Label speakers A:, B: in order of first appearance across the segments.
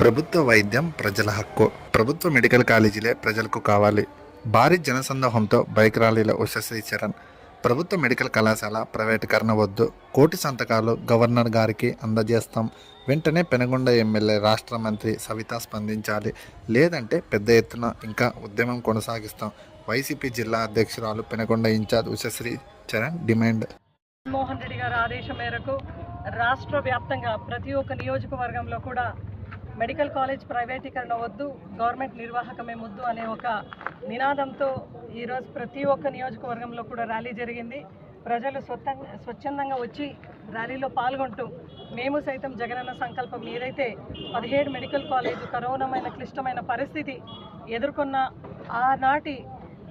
A: ప్రభుత్వ వైద్యం ప్రజల హక్కు. ప్రభుత్వ మెడికల్ కాలేజీలే ప్రజలకు కావాలి. భారీ జనసందోహంతో బైక్ ర్యాలీలో ఉషశ్రీ చరణ్. ప్రభుత్వ మెడికల్ కళాశాల ప్రైవేటీకరణ వద్దు. కోటి సంతకాలు గవర్నర్ గారికి అందజేస్తాం. వెంటనే పెనగొండ ఎమ్మెల్యే రాష్ట్ర మంత్రి సవిత స్పందించాలి. లేదంటే పెద్ద ఎత్తున ఇంకా ఉద్యమం కొనసాగిస్తాం. వైసీపీ జిల్లా అధ్యక్షురాలు Penagonda in charge Ushashri Charan demand.
B: Mohan Reddy గారి ఆదేశం మేరకు రాష్ట్ర వ్యాప్తంగా ప్రతి ఒక్క నియోజకవర్గంలో కూడా మెడికల్ కాలేజ్ ప్రైవేటీకరణ వద్దు గవర్నమెంట్ నిర్వాహకమే ముద్దు అనే ఒక నినాదంతో ఈరోజు ప్రతి ఒక్క నియోజకవర్గంలో కూడా ర్యాలీ జరిగింది. ప్రజలు స్వతంగా స్వచ్ఛందంగా వచ్చి ర్యాలీలో పాల్గొంటూ మేము సైతం జగనన్న సంకల్పం ఏదైతే పదిహేడు మెడికల్ కాలేజ్ కరోనామైన క్లిష్టమైన పరిస్థితి ఎదుర్కొన్న ఆనాటి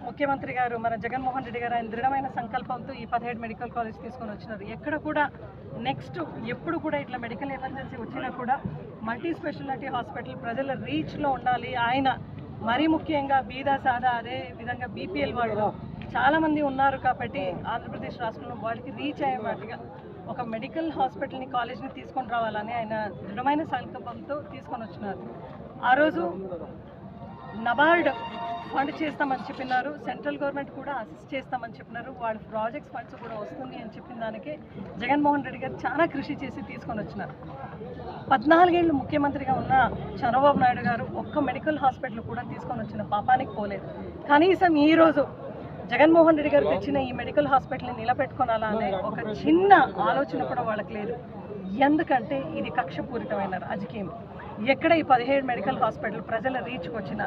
B: ముఖ్యమంత్రి గారు మన జగన్మోహన్ రెడ్డి గారు ఆయన దృఢమైన సంకల్పంతో ఈ పదిహేడు మెడికల్ కాలేజ్ తీసుకొని వచ్చినారు. ఎక్కడ కూడా నెక్స్ట్ ఎప్పుడు కూడా ఇట్లా మెడికల్ ఎమర్జెన్సీ వచ్చినా కూడా మల్టీ స్పెషాలిటీ హాస్పిటల్ ప్రజల రీచ్లో ఉండాలి. ఆయన మరీ ముఖ్యంగా బీదా సాదా అదే విధంగా బీపీఎల్ వాళ్ళు చాలామంది ఉన్నారు కాబట్టి ఆంధ్రప్రదేశ్ రాష్ట్రంలో వాళ్ళకి రీచ్ అయ్యేవాటిగా ఒక మెడికల్ హాస్పిటల్ని కాలేజ్ని తీసుకొని రావాలని ఆయన దృఢమైన సంకల్పంతో తీసుకొని వచ్చినారు. ఆ రోజు నబార్డ్ ఫండ్ చేస్తామని చెప్పినారు. సెంట్రల్ గవర్నమెంట్ కూడా అసిస్ట్ చేస్తామని చెప్పినారు. వాళ్ళ ప్రాజెక్ట్స్ ఫండ్స్ కూడా వస్తుంది అని చెప్పిన దానికి జగన్మోహన్ రెడ్డి గారు చాలా కృషి చేసి తీసుకొని వచ్చినారు. పద్నాలుగేళ్ళు ముఖ్యమంత్రిగా ఉన్న చంద్రబాబు నాయుడు గారు ఒక్క మెడికల్ హాస్పిటల్ కూడా తీసుకొని వచ్చిన పాపానికి పోలేదు. కనీసం ఈరోజు జగన్మోహన్ రెడ్డి గారు తెచ్చిన ఈ మెడికల్ హాస్పిటల్ని నిలబెట్టుకోనాలా అనే ఒక చిన్న ఆలోచన కూడా వాళ్ళకి లేదు. ఎందుకంటే ఇది కక్షపూరితమైన రాజకీయం. ఎక్కడ ఈ పదిహేడు మెడికల్ హాస్పిటల్ ప్రజల రీచ్కి వచ్చినా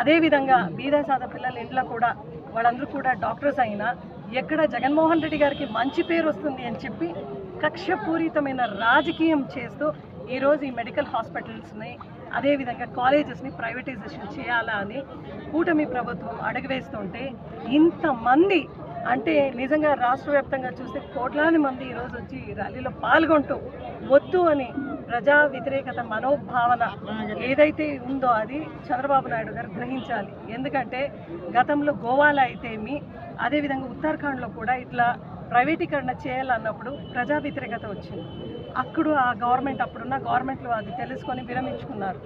B: అదేవిధంగా బీదా సాదా పిల్లల ఇంట్లో కూడా వాళ్ళందరూ కూడా డాక్టర్స్ అయినా ఎక్కడ జగన్మోహన్ రెడ్డి గారికి మంచి పేరు వస్తుంది అని చెప్పి కక్షపూరితమైన రాజకీయం చేస్తూ ఈరోజు ఈ మెడికల్ హాస్పిటల్స్ని అదేవిధంగా కాలేజెస్ని ప్రైవేటైజేషన్ చేయాలా అని కూటమి ప్రభుత్వం అడుగువేస్తుంటే ఇంతమంది అంటే నిజంగా రాష్ట్ర వ్యాప్తంగా చూస్తే కోట్లాది మంది ఈరోజు వచ్చి ర్యాలీలో పాల్గొంటూ వద్దు అని ప్రజా వ్యతిరేకత మనోభావన ఏదైతే ఉందో అది చంద్రబాబు నాయుడు గారు గ్రహించాలి. ఎందుకంటే గతంలో గోవాలో అయితేమి అదేవిధంగా ఉత్తరాఖండ్లో కూడా ఇట్లా ప్రైవేటీకరణ చేయాలన్నప్పుడు ప్రజా వ్యతిరేకత వచ్చింది. అప్పుడు ఆ గవర్నమెంట్ అప్పుడున్న గవర్నమెంట్లో అది తెలుసుకొని విరమించుకున్నారు.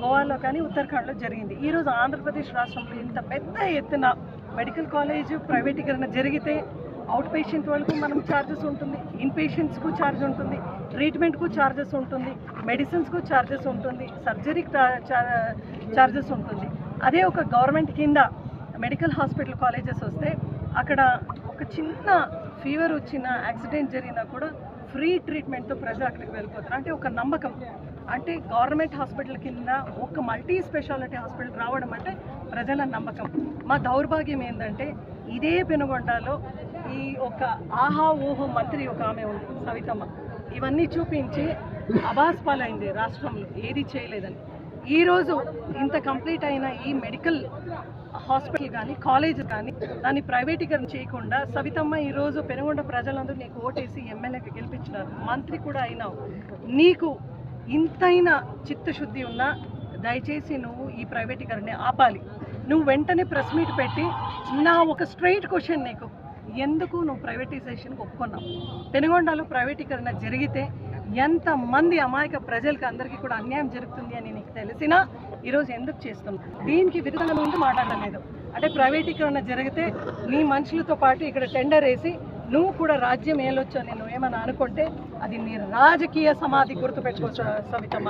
B: గోవాలో కానీ ఉత్తరాఖండ్లో జరిగింది. ఈరోజు ఆంధ్రప్రదేశ్ రాష్ట్రంలో ఇంత పెద్ద ఎత్తున మెడికల్ కాలేజ్ ప్రైవేటీకరణ జరిగితే అవుట్ పేషెంట్ వాళ్ళకు మనం ఛార్జెస్ ఉంటుంది. ఇన్ పేషెంట్స్కు ఛార్జ్ ఉంటుంది. ట్రీట్మెంట్కు ఛార్జెస్ ఉంటుంది. మెడిసిన్స్కు ఛార్జెస్ ఉంటుంది. సర్జరీకి ఛార్జెస్ ఉంటుంది. అదే ఒక గవర్నమెంట్ కింద మెడికల్ హాస్పిటల్ కాలేజెస్ వస్తే అక్కడ ఒక చిన్న ఫీవర్ వచ్చిన యాక్సిడెంట్ జరిగినా కూడా ఫ్రీ ట్రీట్మెంట్తో ప్రజలు అక్కడికి వెళ్ళిపోతారు. అంటే ఒక నమ్మకం. అంటే గవర్నమెంట్ హాస్పిటల్ కింద ఒక మల్టీ స్పెషాలిటీ హాస్పిటల్ రావడం అంటే ప్రజల నమ్మకం. మా దౌర్భాగ్యం ఏంటంటే ఇదే పెనుగొండలో ఈ ఒక ఆహా ఊహో మంత్రి ఒక ఆమె ఉంది సవితమ్మ. ఇవన్నీ చూపించి అబాస్ పాలైంది రాష్ట్రంలో. ఏది చేయలేదని. ఈరోజు ఇంత కంప్లీట్ అయిన ఈ మెడికల్ హాస్పిటల్ కానీ కాలేజ్ కానీ దాన్ని ప్రైవేటీకరణ చేయకుండా సవితమ్మ ఈరోజు పెనుగొండ ప్రజలందరూ నీకు ఓటేసి ఎమ్మెల్యేకి గెలిపించినారు. మంత్రి కూడా అయినావు. నీకు ఇంతైన చిత్తశుద్ధి ఉన్నా దయచేసి నువ్వు ఈ ప్రైవేటీకరణని ఆపాలి. నువ్వు వెంటనే ప్రెస్ మీట్ పెట్టి నా ఒక స్ట్రైట్ క్వశ్చన్ నీకు. ఎందుకు నువ్వు ప్రైవేటైజేషన్కి ఒప్పుకున్నావు? పెనుగొండలో ప్రైవేటీకరణ జరిగితే ఎంతమంది అమాయక ప్రజలకు అందరికీ కూడా అన్యాయం జరుగుతుంది అని నీకు తెలిసినా ఈరోజు ఎందుకు చేస్తున్నావు? దీనికి విరుద్ధంగా ముందు మాట్లాడలేదు అంటే ప్రైవేటీకరణ జరిగితే నీ మనుషులతో పాటు ఇక్కడ టెండర్ వేసి నువ్వు కూడా రాజ్యం ఏలొచ్చు అని నువ్వు ఏమన్నా అనుకుంటే అది నీ రాజకీయ సమాధి గుర్తుపెట్టుకోవచ్చు సవితమ్మ.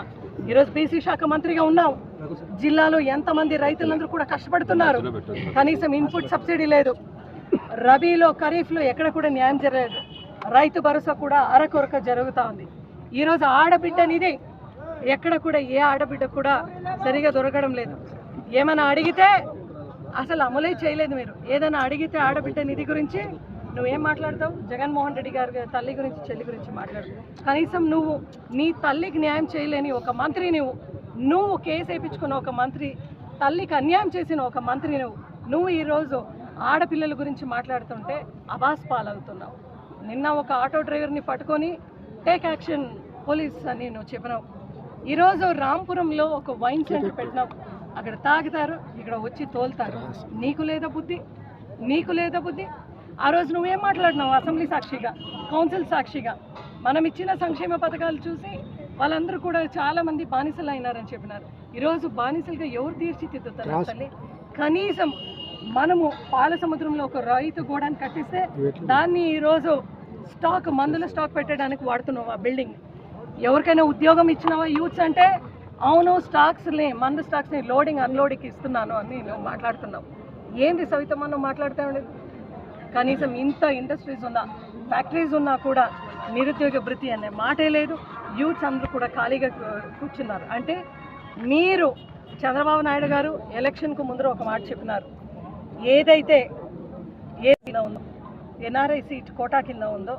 B: ఈరోజు బీసీ శాఖ మంత్రిగా ఉన్నావు. జిల్లాలో ఎంతమంది రైతులందరూ కూడా కష్టపడుతున్నారు. కనీసం ఇన్పుట్ సబ్సిడీ లేదు. రబీలో ఖరీఫ్లో ఎక్కడ కూడా న్యాయం జరగలేదు. రైతు భరోసా కూడా అరకొరక జరుగుతూ ఉంది. ఈరోజు ఆడబిడ్డ అనేది ఎక్కడ కూడా ఏ ఆడబిడ్డ కూడా సరిగా దొరకడం లేదు. ఏమైనా అడిగితే అసలు అమలే చేయలేదు మీరు. ఏదైనా అడిగితే ఆడబిడ్డ నిధి గురించి నువ్వేం మాట్లాడతావు? జగన్మోహన్ రెడ్డి గారి తల్లి గురించి చెల్లి గురించి మాట్లాడు. కనీసం నువ్వు నీ తల్లికి న్యాయం చేయలేని ఒక మంత్రి నువ్వు నువ్వు కేసు వేయించుకున్న ఒక మంత్రి తల్లికి అన్యాయం చేసిన ఒక మంత్రి నువ్వు నువ్వు ఈరోజు ఆడపిల్లల గురించి మాట్లాడుతుంటే అబాస్ పాలవుతున్నావు. నిన్న ఒక ఆటో డ్రైవర్ని పట్టుకొని టేక్ యాక్షన్ పోలీస్ అని నువ్వు చెప్పినావు. ఈరోజు రాంపురంలో ఒక వైన్ సెంటర్ పెట్టినావు. అక్కడ తాగుతారు ఇక్కడ వచ్చి తోలుతారు. నీకు లేదా బుద్ధి? నీకు లేదా బుద్ధి? ఆ రోజు నువ్వేం మాట్లాడినావు అసెంబ్లీ సాక్షిగా కౌన్సిల్ సాక్షిగా? మనం ఇచ్చిన సంక్షేమ పథకాలు చూసి వాళ్ళందరూ కూడా చాలా మంది బానిసలు అయినారని చెప్పినారు. ఈరోజు బానిసలుగా ఎవరు తీర్చిదిద్దుతారు అసలు కనీసం మనము పాల సముద్రంలో ఒక రైతు గోడాన్ని కట్టిస్తే దాన్ని ఈరోజు స్టాక్ మందుల స్టాక్ పెట్టడానికి వాడుతున్నావు ఆ బిల్డింగ్. ఎవరికైనా ఉద్యోగం ఇచ్చినావా? యూత్స్ అంటే అవును స్టాక్స్ని మందు స్టాక్స్ని లోడింగ్ అన్లోడింగ్కి ఇస్తున్నాను అని నువ్వు మాట్లాడుతున్నావు. ఏంది సవితమ్మ నువ్వు మాట్లాడుతూ కనీసం ఇంత ఇండస్ట్రీస్ ఉన్నా ఫ్యాక్టరీస్ ఉన్నా కూడా నిరుద్యోగ భృతి అనే మాటే లేదు. యూత్స్ అందరూ కూడా ఖాళీగా కూర్చున్నారు. అంటే మీరు చంద్రబాబు నాయుడు గారు ఎలక్షన్కు ముందర ఒక మాట చెప్పినారు. ఏదైతే ఏ ఉందో ఎన్ఆర్ఐ సీట్ కోటా కింద ఉందో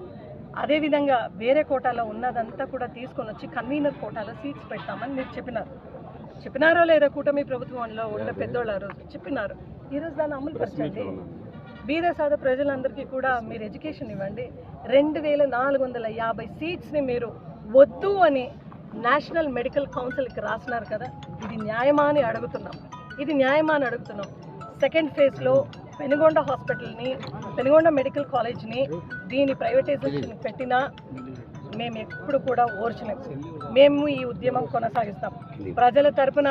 B: అదేవిధంగా వేరే కోటాలో ఉన్నదంతా కూడా తీసుకొని వచ్చి కన్వీనర్ కోటాలో సీట్స్ పెడతామని మీరు చెప్పినారు. చెప్పినారో లేదా కూటమి ప్రభుత్వంలో ఉండే పెద్దోళ్ళు ఆ రోజు చెప్పినారు. ఈరోజు దాన్ని అమలు పరచండి. బీద సాద ప్రజలందరికీ కూడా మీరు ఎడ్యుకేషన్ ఇవ్వండి. రెండు వేల నాలుగు వందల యాభై సీట్స్ని మీరు వద్దు అని నేషనల్ మెడికల్ కౌన్సిల్కి రాసినారు కదా. ఇది న్యాయమా అని అడుగుతున్నాం. ఇది న్యాయమా అని అడుగుతున్నాం. సెకండ్ ఫేజ్లో పెనుగొండ హాస్పిటల్ని పెనుగొండ మెడికల్ కాలేజ్ని దీని ప్రైవేటైజేషన్ పెట్టినా మేము ఎప్పుడు కూడా ఓర్చలేము మేము ఈ ఉద్యమం కొనసాగిస్తాం. ప్రజల తరపున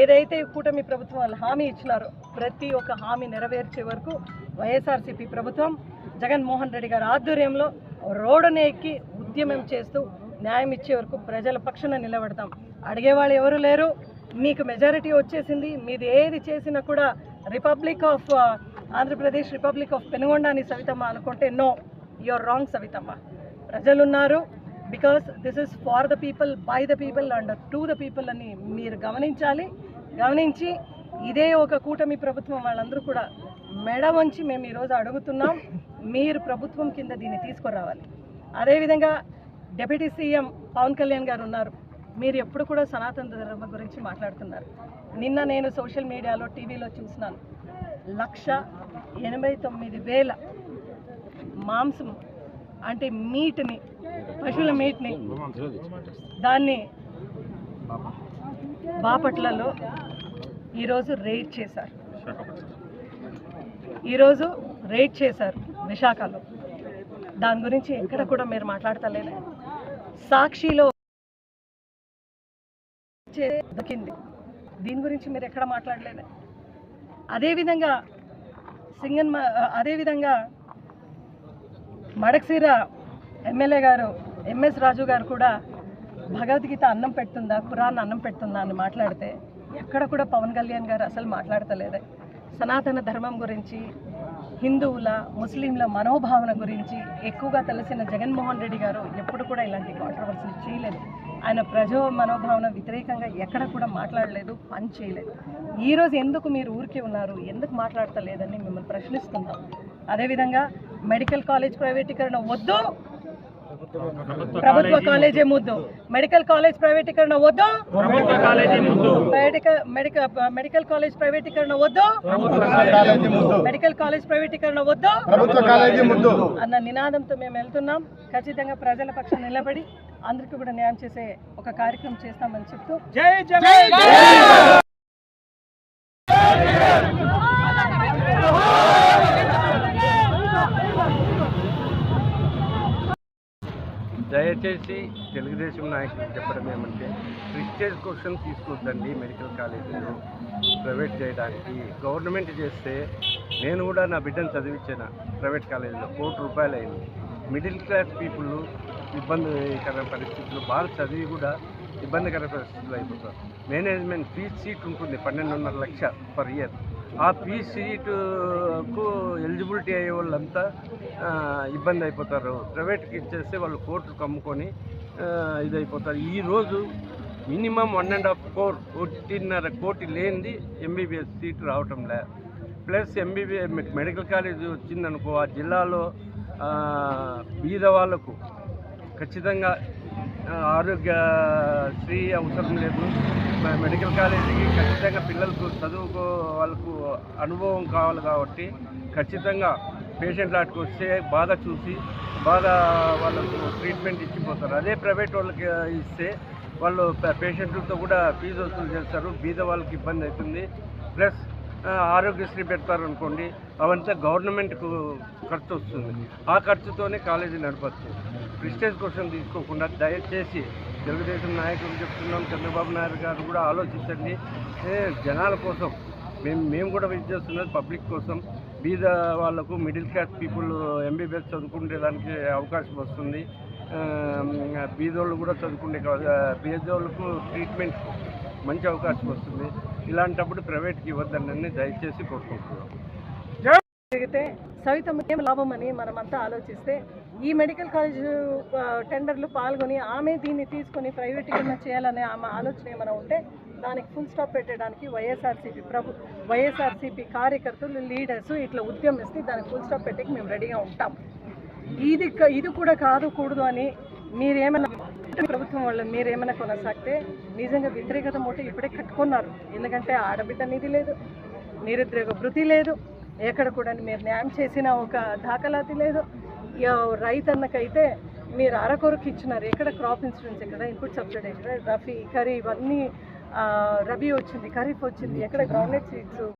B: ఏదైతే కూటమి ప్రభుత్వం వాళ్ళు హామీ ఇచ్చినారో ప్రతి ఒక్క హామీ నెరవేర్చే వరకు వైఎస్ఆర్సీపీ ప్రభుత్వం జగన్మోహన్ రెడ్డి గారి ఆధ్వర్యంలో రోడ్డునే ఎక్కి ఉద్యమం చేస్తూ న్యాయం ఇచ్చే వరకు ప్రజల పక్షాన నిలబడతాం. అడిగేవాళ్ళు ఎవరు లేరు. మీకు మెజారిటీ వచ్చేసింది. మీది ఏది చేసినా కూడా republic of Andhra Pradesh republic of Penugonda అని సవితమ్మ అనుకుంటే no your wrong Savitamma. ప్రజలున్నారు because this is for the people by the people and to the people అని మీరు గమనించాలి. గమనించి ఇదే ఒక కూటమి ప్రభుత్వం వాళ్ళందరూ కూడా మెడ వంచి మేము ఈరోజు అడుగుతున్నాం మీరు ప్రభుత్వం కింద దీన్ని తీసుకురావాలి. అదేవిధంగా డిప్యూటీ సీఎం పవన్ కళ్యాణ్ గారు ఉన్నారు. మీరు ఎప్పుడు కూడా సనాతన ధర్మ గురించి మాట్లాడుతున్నారు. నిన్న నేను సోషల్ మీడియాలో టీవీలో చూసినాను. లక్ష ఎనభై తొమ్మిది వేల మాంసం అంటే మీట్ని పశువుల మీట్ని దాన్ని బాపట్లలో ఈరోజు రేట్ చేశారు. ఈరోజు రేట్ చేశారు విశాఖలో. దాని గురించి ఎక్కడ కూడా మీరు మాట్లాడతలేదే. సాక్షిలో దొరికింది దీని గురించి మీరు ఎక్కడ మాట్లాడలేదే? అదేవిధంగా సింగన్ అదేవిధంగా మడక్సీర ఎమ్మెల్యే గారు ఎంఎస్ రాజు గారు కూడా భగవద్గీత అన్నం పెడుతుందా ఖురాన్ అన్నం పెడుతుందా అని మాట్లాడితే ఎక్కడ కూడా పవన్ కళ్యాణ్ గారు అసలు మాట్లాడతలేదే. సనాతన ధర్మం గురించి హిందువుల ముస్లింల మనోభావన గురించి ఎక్కువగా తెలిసిన జగన్మోహన్ రెడ్డి గారు ఎప్పుడు కూడా ఇలాంటి కాంట్రవర్సీలు చేయలేదు. ఆయన ప్రజా మనోభావన వ్యతిరేకంగా ఎక్కడ కూడా మాట్లాడలేదు పని చేయలేదు. ఈరోజు ఎందుకు మీరు ఊరికే ఉన్నారు? ఎందుకు మాట్లాడతలేదని మిమ్మల్ని ప్రశ్నిస్తున్నాం. అదేవిధంగా మెడికల్ కాలేజ్ ప్రైవేటీకరణ వద్దు. ప్రభుత్వ కాలేజే ముద్దు. మెడికల్ కాలేజ్ ప్రైవేటీకరణ వద్దు. మెడికల్ కాలేజ్ ప్రైవేటీకరణ వద్దు. మెడికల్ కాలేజ్ ప్రైవేటీకరణ వద్దు. అన్న నినాదంతో మేము వెళ్తున్నాం. ఖచ్చితంగా ప్రజల పక్షం నిలబడి అందరికీ కూడా న్యాయం చేసే ఒక కార్యక్రమం చేస్తామని చెప్తూ
C: దయచేసి తెలుగుదేశం నాయకులు చెప్పడం ఏమంటే ప్రిస్టేజ్ క్వశ్చన్ తీసుకొద్దండి మెడికల్ కాలేజీలో ప్రైవేట్ చేయడానికి. గవర్నమెంట్ చేస్తే నేను కూడా నా బిడ్డను చదివించాను ప్రైవేట్ కాలేజీలో కోటి రూపాయలు అయింది మిడిల్ క్లాస్ పీపుల్ ఇబ్బందికర పరిస్థితులు బాగా చదివి కూడా ఇబ్బందికర పరిస్థితులు అయిపోతారు. మేనేజ్మెంట్ ఫీజ్ సీట్ ఉంటుంది పన్నెండున్నర లక్ష పర్ ఇయర్ ఆ ఫీజ్ సీటుకు ఎలిజిబిలిటీ అయ్యే వాళ్ళంతా ఇబ్బంది అయిపోతారు. ప్రైవేట్కి ఇచ్చేస్తే వాళ్ళు కోర్టు అమ్ముకొని ఇదైపోతారు. ఈరోజు minimum one and half crore ఒకటిన్నర కోటి లేనిది ఎంబీబీఎస్ సీట్ రావటం లే. ప్లస్ ఎంబీబీఎస్ మెడికల్ కాలేజ్ వచ్చిందనుకో ఆ జిల్లాలో బీద వాళ్ళకు ఖచ్చితంగా ఆరోగ్య శ్రీ అవసరం లేదు. మెడికల్ కాలేజీకి ఖచ్చితంగా పిల్లలకు చదువుకో వాళ్ళకు అనుభవం కావాలి కాబట్టి ఖచ్చితంగా పేషెంట్ అటుకు వస్తే బాగా చూసి బాగా వాళ్ళకు ట్రీట్మెంట్ ఇచ్చిపోతారు. అదే ప్రైవేట్ వాళ్ళకి ఇస్తే వాళ్ళు పేషెంట్లతో కూడా ఫీజు వసూలు చేస్తారు. బీద వాళ్ళకి ఇబ్బంది అవుతుంది. ప్లస్ ఆరోగ్యశ్రీ పెడతారనుకోండి అవంతా గవర్నమెంట్కు ఖర్చు వస్తుంది. ఆ ఖర్చుతోనే కాలేజీ నడపచ్చు. ప్రిస్టేజ్ కోసం తీసుకోకుండా దయచేసి తెలుగుదేశం నాయకులు చెప్తున్నాం చంద్రబాబు నాయుడు గారు కూడా ఆలోచించండి. జనాల కోసం మేము మేము కూడా వెయిట్ చేస్తున్నది పబ్లిక్ కోసం. బీద వాళ్ళకు మిడిల్ క్లాస్ పీపుల్ ఎంబీబీఎస్ చదువుకునే దానికి అవకాశం వస్తుంది. బీదోళ్ళు కూడా చదువుకునే బీదోళ్ళకు ట్రీట్మెంట్ మంచి అవకాశం వస్తుంది. ఇలాంటప్పుడు ప్రైవేట్కి ఇవ్వద్దని దయచేసి కోరుకుంటున్నాం
B: జరిగితే సవితం ఏం లాభం అని మనమంతా ఆలోచిస్తే ఈ మెడికల్ కాలేజ్ టెండర్లు పాల్గొని ఆమె దీన్ని తీసుకొని ప్రైవేటీకరణ చేయాలనే ఆమె ఆలోచన ఏమైనా ఉంటే దానికి ఫుల్ స్టాప్ పెట్టడానికి వైఎస్ఆర్సీపీ ప్రభు వైఎస్ఆర్సీపీ కార్యకర్తలు లీడర్స్ ఇట్లా ఉద్యమిస్తే దానికి ఫుల్ స్టాప్ పెట్టకి మేము రెడీగా ఉంటాం. ఇది ఇది కూడా కాదు కూడదు అని మీరేమైనా ప్రభుత్వం వాళ్ళు మీరేమైనా కొనసాగితే నిజంగా వ్యతిరేకత మూట ఇప్పుడే కట్టుకున్నారు. ఎందుకంటే ఆడబిడ్డ నిధి లేదు నిరుద్యోగ భృతి లేదు ఎక్కడ కూడా మీరు న్యాయం చేసిన ఒక దాఖలాతి లేదు. రైతన్నకైతే మీరు అరకొరకు ఇచ్చినారు. ఎక్కడ క్రాప్ ఇన్సూరెన్స్ ఎక్కడ ఇన్పుట్ సబ్సిడీ ఎక్కడ రఫీ కరీ ఇవన్నీ రబీ వచ్చింది ఖరీఫ్ వచ్చింది ఎక్కడ గ్రౌండ్నట్ సీడ్స్